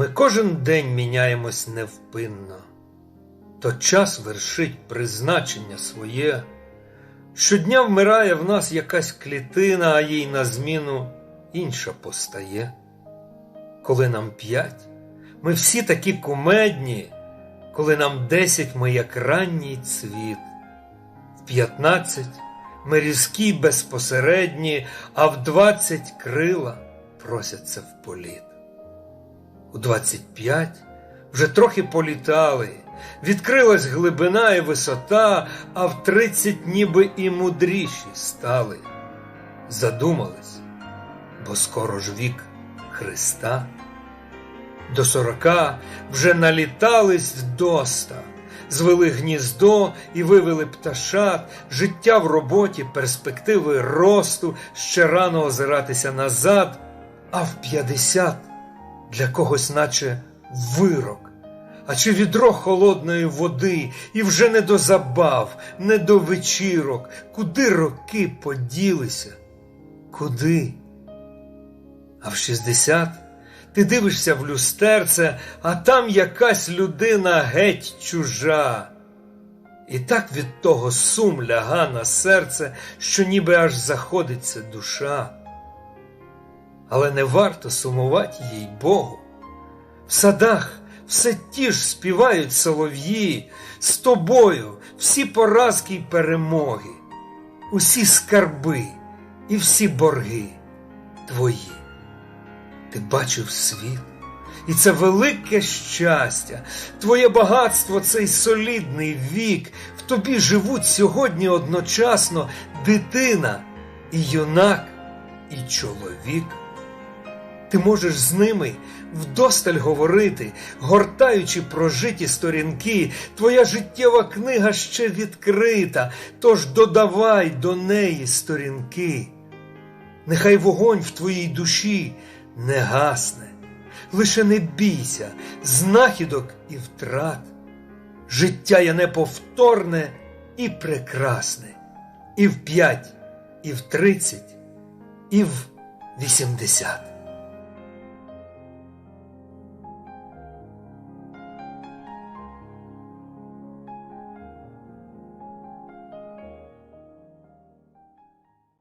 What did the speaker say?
Ми кожен день міняємось невпинно, то час вершить призначення своє. Щодня вмирає в нас якась клітина, а їй на зміну інша постає. Коли нам п'ять, ми всі такі кумедні, коли нам десять ми як ранній цвіт, в п'ятнадцять ми різкі безпосередні, а в двадцять крила просяться в політ. У 25 вже трохи політали, відкрилась глибина і висота, а в 30 ніби і мудріші стали. Задумались, бо скоро ж вік Христа. До сорока вже налітались вдоста, звели гніздо і вивели пташат, життя в роботі, перспективи росту, ще рано озиратися назад, а в п'ятдесят для когось, наче вирок, а чи відро холодної води, і вже не до забав, не до вечірок, куди роки поділися? Куди? А в шістдесят ти дивишся в люстерце, а там якась людина геть чужа. І так від того сум ляга на серце, що ніби аж заходиться душа. Але не варто сумувати їй Богу. В садах все ті ж співають солов'ї, з тобою всі поразки й перемоги, усі скарби і всі борги твої. Ти бачив світ, і це велике щастя, твоє багатство цей солідний вік, в тобі живуть сьогодні одночасно дитина і юнак, і чоловік. Ти можеш з ними вдосталь говорити, гортаючи прожиті сторінки, твоя життєва книга ще відкрита, тож додавай до неї сторінки. Нехай вогонь в твоїй душі не гасне, лише не бійся знахідок і втрат. Життя є неповторне і прекрасне, і в п'ять, і в тридцять, і в вісімдесят.